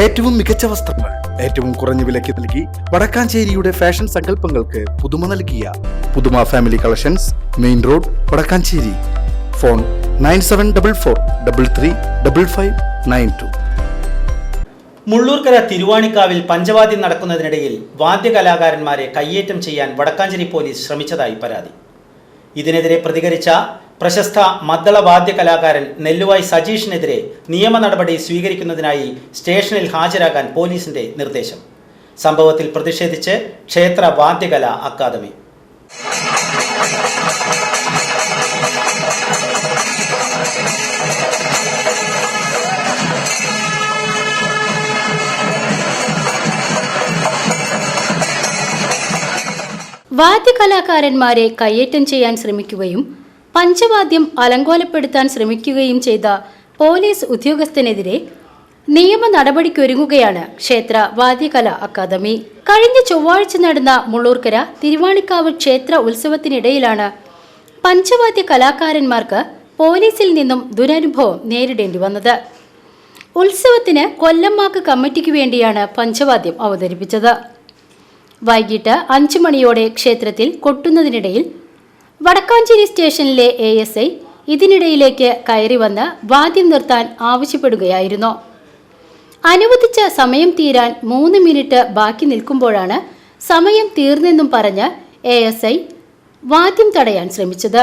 ഏറ്റവും മികച്ച വസ്ത്രങ്ങൾ ഏറ്റവും കുറഞ്ഞ വിലയ്ക്ക് നൽകി വടക്കാഞ്ചേരിയുടെ ഫാഷൻ സങ്കല്പങ്ങൾക്ക് പുതുമ നൽകിയ പുതുമ family collections main road Vadakkanchery. Phone nine seven double four double three double five nine two. Mullurkara തിരുവാണിക്കാവിൽ പഞ്ചവാദ്യം നടക്കുന്നതിനിടയിൽ വാദ്യകലാകാരന്മാരെ കയ്യേറ്റം ചെയ്യാൻ വടക്കാഞ്ചേരി പോലീസ് ശ്രമിച്ചതായി പരാതി. ഇതിനെതിരെ പ്രതികരിച്ച പ്രശസ്ത മദ്ദള വാദ്യ കലാകാരൻ നെല്ലുവായി സജീഷിനെതിരെ നിയമ നടപടി സ്വീകരിക്കുന്നതിനായി സ്റ്റേഷനിൽ ഹാജരാകാൻ പോലീസിന്റെ നിർദ്ദേശം. സംഭവത്തിൽ പ്രതിഷേധിച്ച് ക്ഷേത്ര വാദ്യകല അക്കാദമി. വാദ്യകലാകാരന്മാരെ കയ്യേറ്റം ചെയ്യാൻ ശ്രമിക്കുകയും പഞ്ചവാദ്യം അലങ്കോലപ്പെടുത്താൻ ശ്രമിക്കുകയും ചെയ്ത പോലീസ് ഉദ്യോഗസ്ഥനെതിരെ നിയമ നടപടിക്കൊരുങ്ങുകയാണ് ക്ഷേത്ര വാദ്യകല അക്കാദമി. കഴിഞ്ഞ ചൊവ്വാഴ്ച നടന്ന മുള്ളൂർക്കര തിരുവാണിക്കാവ് ക്ഷേത്ര ഉത്സവത്തിനിടയിലാണ് പഞ്ചവാദ്യ കലാകാരന്മാർക്ക് പോലീസിൽ നിന്നും ദുരനുഭവം നേരിടേണ്ടി വന്നത്. ഉത്സവത്തിന് കൊല്ലംമാക്ക് കമ്മിറ്റിക്ക് വേണ്ടിയാണ് പഞ്ചവാദ്യം അവതരിപ്പിച്ചത്. വൈകിട്ട് അഞ്ചു മണിയോടെ ക്ഷേത്രത്തിൽ കൊട്ടുന്നതിനിടയിൽ വടക്കാഞ്ചേരി സ്റ്റേഷനിലെ എ എസ് ഐ ഇതിനിടയിലേക്ക് കയറി വന്ന് വാദ്യം നിർത്താൻ ആവശ്യപ്പെടുകയായിരുന്നു. അനുവദിച്ച സമയം തീരാൻ മൂന്ന് മിനിറ്റ് ബാക്കി നിൽക്കുമ്പോഴാണ് സമയം തീർന്നെന്നും പറഞ്ഞ് എ എസ് ഐ വാദ്യം തടയാൻ ശ്രമിച്ചത്.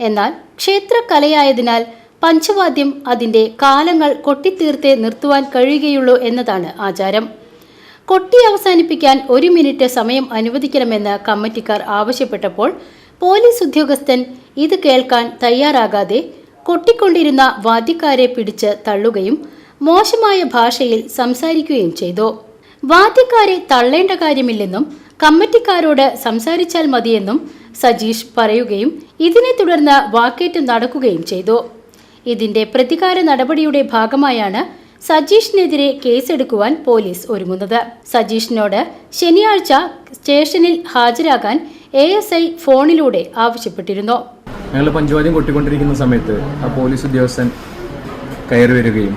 എന്നാൽ ക്ഷേത്രകലയായതിനാൽ പഞ്ചവാദ്യം അതിന്റെ കാലങ്ങൾ കൊട്ടിത്തീർത്തേ നിർത്തുവാൻ കഴിയുകയുള്ളൂ എന്നതാണ് ആചാരം. കൊട്ടി അവസാനിപ്പിക്കാൻ ഒരു മിനിറ്റ് സമയം അനുവദിക്കണമെന്ന് കമ്മിറ്റിക്കാർ ആവശ്യപ്പെട്ടപ്പോൾ പോലീസ് ഉദ്യോഗസ്ഥൻ ഇത് കേൾക്കാൻ തയ്യാറാകാതെ കൊട്ടിക്കൊണ്ടിരുന്ന വാദ്യക്കാരെ പിടിച്ച് തള്ളുകയും മോശമായ ഭാഷയിൽ സംസാരിക്കുകയും ചെയ്തു. വാദ്യക്കാരെ തള്ളേണ്ട കാര്യമില്ലെന്നും കമ്മിറ്റിക്കാരോട് സംസാരിച്ചാൽ മതിയെന്നും സജീഷ് പറയുകയും ഇതിനെ തുടർന്ന് വാക്കേറ്റം നടക്കുകയും ചെയ്തു. ഇതിന്റെ പ്രതികാര നടപടിയുടെ ഭാഗമായാണ് സജീഷിനെതിരെ കേസെടുക്കുവാൻ പോലീസ് ഒരുങ്ങുന്നത്. സജീഷിനോട് ശനിയാഴ്ച സ്റ്റേഷനിൽ ഹാജരാകാൻ എ എസ് ഐ ഫോണിലൂടെ ആവശ്യപ്പെട്ടിരുന്നു. ഞങ്ങൾ പഞ്ചവാദ്യം കൊട്ടിക്കൊണ്ടിരിക്കുന്ന സമയത്ത് ആ പോലീസ് ഉദ്യോഗസ്ഥൻ കയറി വരികയും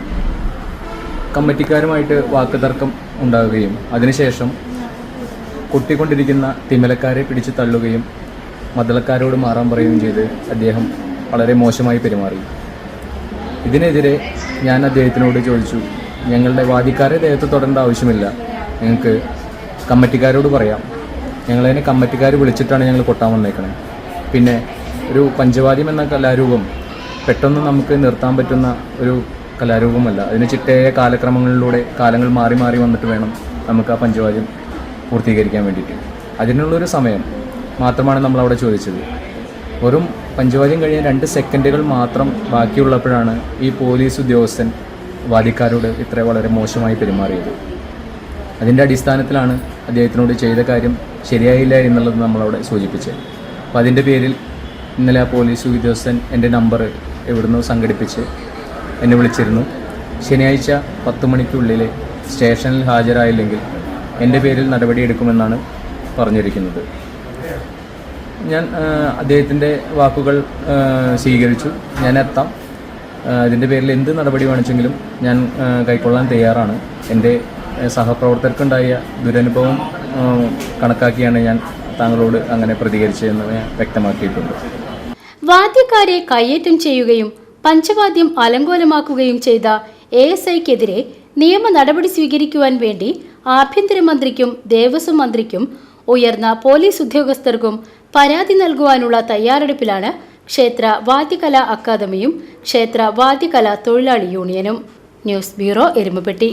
കമ്മിറ്റിക്കാരുമായിട്ട് വാക്കുതർക്കം ഉണ്ടാവുകയും അതിനുശേഷം കൊട്ടിക്കൊണ്ടിരിക്കുന്ന തിമലക്കാരെ പിടിച്ചു തള്ളുകയും മതലക്കാരോട് മാറാൻ പറയുകയും ചെയ്ത് അദ്ദേഹം വളരെ മോശമായി പെരുമാറി. ഇതിനെതിരെ ഞാൻ അദ്ദേഹത്തിനോട് ചോദിച്ചു ഞങ്ങളുടെ വാദിക്കാരെ ദേഹത്ത് തൊടേണ്ട ആവശ്യമില്ല. ഞങ്ങൾക്ക് കമ്മിറ്റിക്കാരോട് പറയാം. ഞങ്ങളതിനെ കമ്മിറ്റിക്കാർ വിളിച്ചിട്ടാണ് ഞങ്ങൾ കൊട്ടാൻ വന്നേക്കുന്നത് പിന്നെ ഒരു പഞ്ചവാദ്യം എന്ന കലാരൂപം പെട്ടെന്ന് നമുക്ക് നിർത്താൻ പറ്റുന്ന ഒരു കലാരൂപമല്ല. അതിന് ചിട്ടയായ കാലക്രമങ്ങളിലൂടെ കാലങ്ങൾ മാറി മാറി വന്നിട്ട് വേണം നമുക്ക് ആ പഞ്ചവാദ്യം പൂർത്തീകരിക്കാൻ വേണ്ടിയിട്ട്. അതിനുള്ളൊരു സമയം മാത്രമാണ് നമ്മൾ അവിടെ ചോദിച്ചത്. വെറും പഞ്ചവാദ്യം കഴിഞ്ഞ രണ്ട് സെക്കൻഡുകൾ മാത്രം ബാക്കിയുള്ളപ്പോഴാണ് ഈ പോലീസ് ഉദ്യോഗസ്ഥൻ വാദിക്കാരോട് ഇത്ര വളരെ മോശമായി പെരുമാറിയത്. അതിന്റെ അടിസ്ഥാനത്തിലാണ് അദ്ദേഹത്തിനോട് ചെയ്ത കാര്യം ശരിയായില്ല എന്നുള്ളത് നമ്മളവിടെ സൂചിപ്പിച്ചത് അപ്പോൾ അതിന്റെ പേരിൽ ഇന്നലെ ആ പോലീസ് ഉദ്യോഗസ്ഥൻ എന്റെ നമ്പർ എവിടുന്നോ സംഘടിപ്പിച്ച് എന്നെ വിളിച്ചിരുന്നു. ശനിയാഴ്ച പത്ത് മണിക്കുള്ളിൽ സ്റ്റേഷനിൽ ഹാജരായില്ലെങ്കിൽ എന്റെ പേരിൽ നടപടിയെടുക്കുമെന്നാണ് പറഞ്ഞിരിക്കുന്നത്. ഞാൻ അദ്ദേഹത്തിന്റെ വാക്കുകൾ സ്വീകരിച്ചു. ഞാൻ എത്താം. ഇതിന്റെ പേരിൽ എന്ത് നടപടി വേണിച്ചെങ്കിലും ഞാൻ കൈക്കൊള്ളാൻ തയ്യാറാണ്. എന്റെ സഹപ്രവർത്തകർക്കുണ്ടായ ദുരനുഭവം കണക്കാക്കിയാണ് ഞാൻ താങ്കളോട് അങ്ങനെ പ്രതികരിച്ചതെന്ന് വ്യക്തമാക്കിയിട്ടുണ്ട്. വാദ്യക്കാരെ കയ്യേറ്റം ചെയ്യുകയും പഞ്ചവാദ്യം അലങ്കോലമാക്കുകയും ചെയ്ത എ എസ് ഐക്കെതിരെ നിയമ നടപടി സ്വീകരിക്കുവാൻ വേണ്ടി ആഭ്യന്തരമന്ത്രിക്കും ദേവസ്വം മന്ത്രിക്കും ഉയർന്ന പോലീസ് ഉദ്യോഗസ്ഥർക്കും പരാതി നൽകുവാനുള്ള തയ്യാറെടുപ്പിലാണ് ക്ഷേത്ര വാദ്യകലാ അക്കാദമിയും ക്ഷേത്ര വാദ്യകലാ തൊഴിലാളി യൂണിയനും. News bureau Erumapetty.